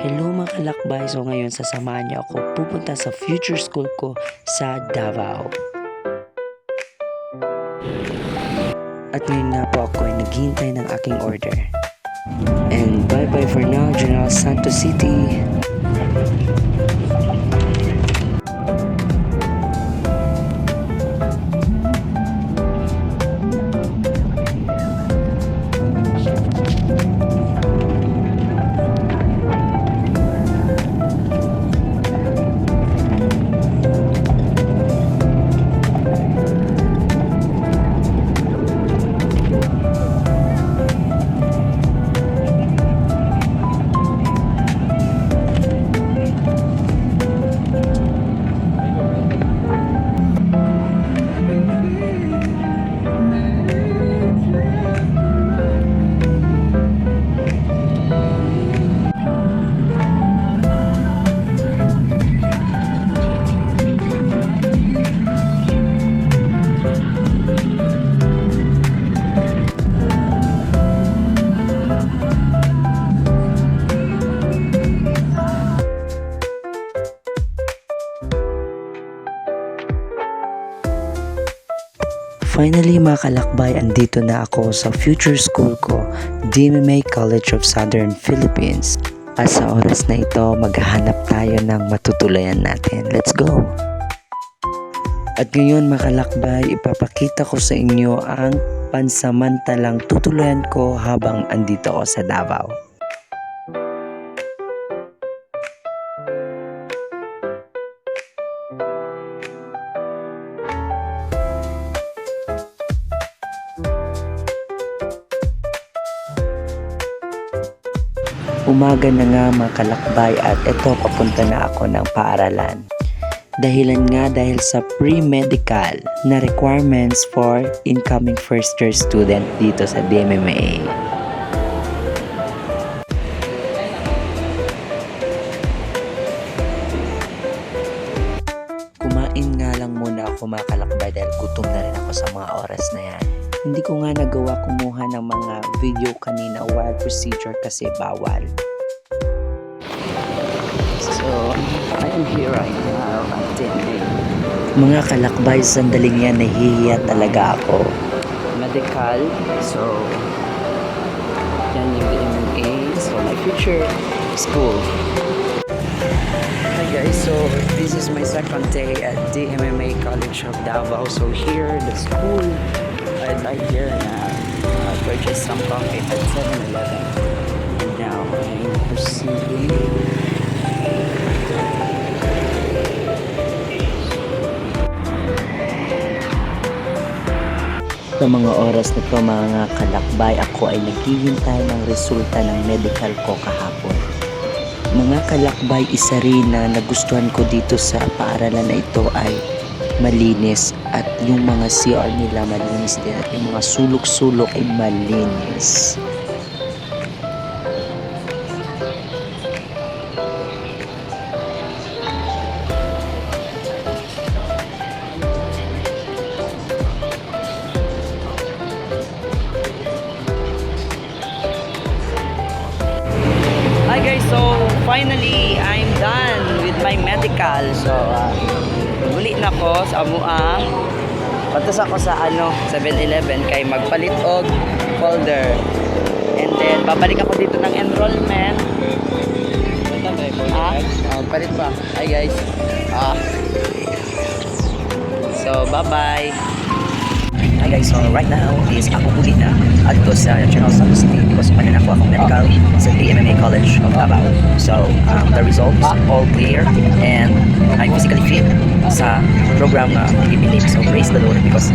Hello mga kalakbay, so ngayon sasamahan niyo ako pupunta sa future school ko sa Davao. At ngayon nga po ako ay naghihintay ng aking order. And bye bye for now, General Santos City. Finally mga kalakbay, andito na ako sa future school ko, DMMA College of Southern Philippines. At sa oras na ito, maghahanap tayo ng matutulayan natin. Let's go! At ngayon mga kalakbay, ipapakita ko sa inyo ang pansamantalang tutulayan ko habang andito ako sa Davao. Umaga na nga mga kalakbay at ito papunta na ako ng paaralan. Dahilan nga dahil sa pre-medical na requirements for incoming first year student dito sa DMMA. Kumain nga lang muna ako mga dahil gutom na rin ako sa mga oras na yan. Hindi ko nga nagawa kumuha ng mga video kanina while procedure kasi bawal. So, I am here right now at DMA. Mga kalakbay, sandaling yan, nahihiya talaga ako. Medical, so, yan yung DMA, so my future school. Hi guys, so this is my second day at DMMA College of Davao. So here, the school, I'd like here na uh, purchase some coffee at 7-Eleven. And now, I'm proceeding. Sa mga oras na to mga kalakbay, ako ay naghihintay ng resulta ng medical ko kahapon. Mga kalakbay, isa rin na nagustuhan ko dito sa paaralan na ito ay malinis at yung mga CR nila malinis din at yung mga sulok-sulok ay malinis. Medical. So uh, muli na ko sa Amua. Patas ako sa ano, 7-Eleven kay magpalit og folder. And then babalik ako dito ng enrollment. Ah, oh, palit pa. Hi guys. Ah. So bye-bye. Guys, so right now is ako uli na adto sa General Santos City because manan ako akong medical sa DMMA College of Davao. So um, the results all clear and I'm physically fit sa program na ipinig. So praise the Lord because?